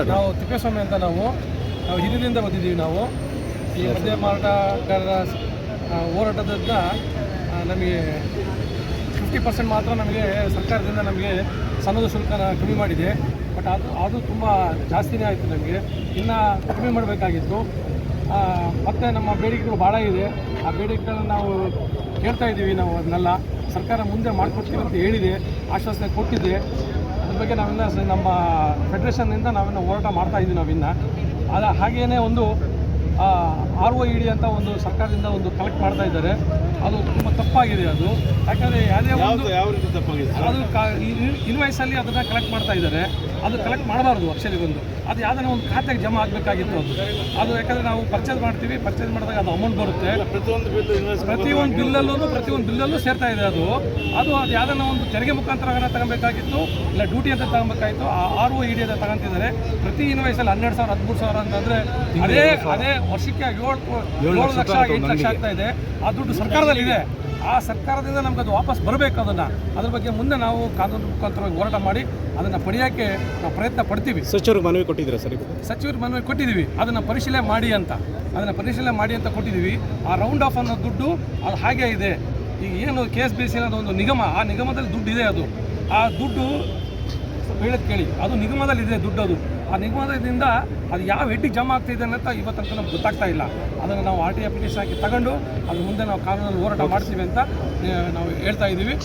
ಅಂತ ನಾವು ನಾವು ಹಿರಿಯರಿಂದ ಬಂದಿದ್ದೀವಿ ನಾವು. ಈ ಮದ್ಯ ಮಾರಾಟಗಾರರ ಹೋರಾಟದಿಂದ ನಮಗೆ ಫಿಫ್ಟಿ ಪರ್ಸೆಂಟ್ ಮಾತ್ರ ನಮಗೆ ಸರ್ಕಾರದಿಂದ ನಮಗೆ ಸನ್ನದ ಶುಲ್ಕ ಕಮ್ಮಿ ಮಾಡಿದೆ. ಬಟ್ ಅದು ಅದು ತುಂಬ ಜಾಸ್ತಿನೇ ಆಯಿತು ನಮಗೆ. ಇನ್ನು ಕಮ್ಮಿ ಮಾಡಬೇಕಾಗಿತ್ತು. ಮತ್ತು ನಮ್ಮ ಬೇಡಿಕೆಗಳು ಭಾಳ ಇದೆ. ಆ ಬೇಡಿಕೆಗಳನ್ನ ನಾವು ಕೇಳ್ತಾ ಇದ್ದೀವಿ ನಾವು ಅದನ್ನೆಲ್ಲ. ಸರ್ಕಾರ ಮುಂದೆ ಮಾಡಿಕೊಡ್ತೀವಿ ಅಂತ ಹೇಳಿದೆ ಆಶ್ವಾಸನೆ ಕೊಟ್ಟಿದೆ. ಬಗ್ಗೆ ನಾವೆಲ್ಲ ನಮ್ಮ ಫೆಡ್ರೇಷನ್ನಿಂದ ನಾವೆಲ್ಲ ಹೋರಾಟ ಮಾಡ್ತಾ ಇದ್ದೀವಿ ನಾವಿನ್ನ. ಅದ ಹಾಗೆಯೇ ಒಂದು ಆರ್ ಒ ಡಿ ಅಂತ ಒಂದು ಸರ್ಕಾರದಿಂದ ಒಂದು ಕಲೆಕ್ಟ್ ಮಾಡ್ತಾ ಇದ್ದಾರೆ. ಅದು ತುಂಬ ತಪ್ಪಾಗಿದೆ ಅದು. ಯಾಕಂದರೆ ಯಾವುದೇ ಒಂದು ಯಾವ ರೀತಿ ತಪ್ಪಾಗಿದೆ ಅದು ಇನ್ವಾಯ್ಸಲ್ಲಿ ಅದನ್ನು ಕಲೆಕ್ಟ್ ಮಾಡ್ತಾ ಇದ್ದಾರೆ. ಅದು ಕಲೆಕ್ಟ್ ಮಾಡಬಾರ್ದು ಆ್ಯಕ್ಚುಲಿ ಒಂದು ಅದು ಯಾವ್ದಾರ ಒಂದು ಖಾತೆಗೆ ಜಮಾ ಆಗಬೇಕಾಗಿತ್ತು ಅದು. ಅದು ಯಾಕಂದರೆ ನಾವು ಪರ್ಚೇಸ್ ಮಾಡ್ತೀವಿ ಪರ್ಚೇಸ್ ಮಾಡಿದಾಗ ಅದು ಅಮೌಂಟ್ ಬರುತ್ತೆ. ಪ್ರತಿಯೊಂದು ಬಿಲ್ ಪ್ರತಿಯೊಂದು ಬಿಲ್ಲಲ್ಲೂ ಪ್ರತಿಯೊಂದು ಬಿಲ್ಲಲ್ಲೂ ಸೇರ್ತಾ ಇದೆ ಅದು. ಅದು ಅದು ಯಾವ್ದಾರ ಒಂದು ತೆರಿಗೆ ಮುಖಾಂತರ ತಗೊಬೇಕಾಗಿತ್ತು ಇಲ್ಲ ಡ್ಯೂಟಿ ಅಂತ ತಗೊಬೇಕಾಗಿತ್ತು ಆ ಆರ್ ಒ ಇಡಿ ಅಂತ ತಗೊಂತಿದ್ದಾರೆ. ಪ್ರತಿ ಇನ್ವಾಯ್ಸಲ್ಲಿ ಹನ್ನೆರಡು ಸಾವಿರ ಹದಿಮೂರು ಸಾವಿರ ಅಂತಂದರೆ ಅದೇ ಅದೇ ವರ್ಷಕ್ಕೆ ಏಳು ಏಳು ಲಕ್ಷ ಎಂಟು ಲಕ್ಷ ಆಗ್ತಾ ಇದೆ. ಆ ದುಡ್ಡು ಸರ್ಕಾರದಲ್ಲಿದೆ. ಆ ಸರ್ಕಾರದಿಂದ ನಮ್ಗೆ ಅದು ವಾಪಸ್ ಬರಬೇಕು ಅದನ್ನು. ಅದ್ರ ಬಗ್ಗೆ ಮುಂದೆ ನಾವು ಕಾನೂನು ಮುಖಾಂತರವಾಗಿ ಹೋರಾಟ ಮಾಡಿ ಅದನ್ನು ಪಡೆಯೋಕ್ಕೆ ನಾವು ಪ್ರಯತ್ನ ಪಡ್ತೀವಿ. ಸಚಿವರಿಗೆ ಮನವಿ ಕೊಟ್ಟಿದ್ದೀರಾ ಸರಿ ಸಚಿವರು ಮನವಿ ಕೊಟ್ಟಿದ್ದೀವಿ. ಅದನ್ನು ಪರಿಶೀಲನೆ ಮಾಡಿ ಅಂತ. ಅದನ್ನು ಪರಿಶೀಲನೆ ಮಾಡಿ ಅಂತ ಕೊಟ್ಟಿದ್ದೀವಿ. ಆ ರೌಂಡ್ ಆಫ್ ಅನ್ನೋ ದುಡ್ಡು ಅದು ಹಾಗೆ ಇದೆ. ಈಗ ಏನು ಕೆ ಎಸ್ ಬಿ ಸಿ ಅನ್ನೋದು ಒಂದು ನಿಗಮ ಆ ನಿಗಮದಲ್ಲಿ ದುಡ್ಡು ಇದೆ ಅದು. ಆ ದುಡ್ಡು ಹೇಳೋದು ಕೇಳಿ. ಅದು ನಿಗಮದಲ್ಲಿ ಇದೆ ದುಡ್ಡು ಅದು. ಆ ನಿಗಮದಿಂದ ಅದು ಯಾವ ಹೆಡ್ಡಿಗೆ ಜಮಾ ಆಗ್ತಿದೆ ಅಂತ ಇವತ್ತಂತೂ ನಮ್ಗೆ ಗೊತ್ತಾಗ್ತಾ ಇಲ್ಲ. ಅದನ್ನು ನಾವು ಆರ್ ಟಿ ಅಪ್ಲಿಕೇಶನ್ ಹಾಕಿ ತಗೊಂಡು ಅದು ಮುಂದೆ ನಾವು ಕಾನೂನಲ್ಲಿ ಹೋರಾಟ ಮಾಡ್ತೀವಿ ಅಂತ ನಾವು ಹೇಳ್ತಾ ಇದ್ದೀವಿ.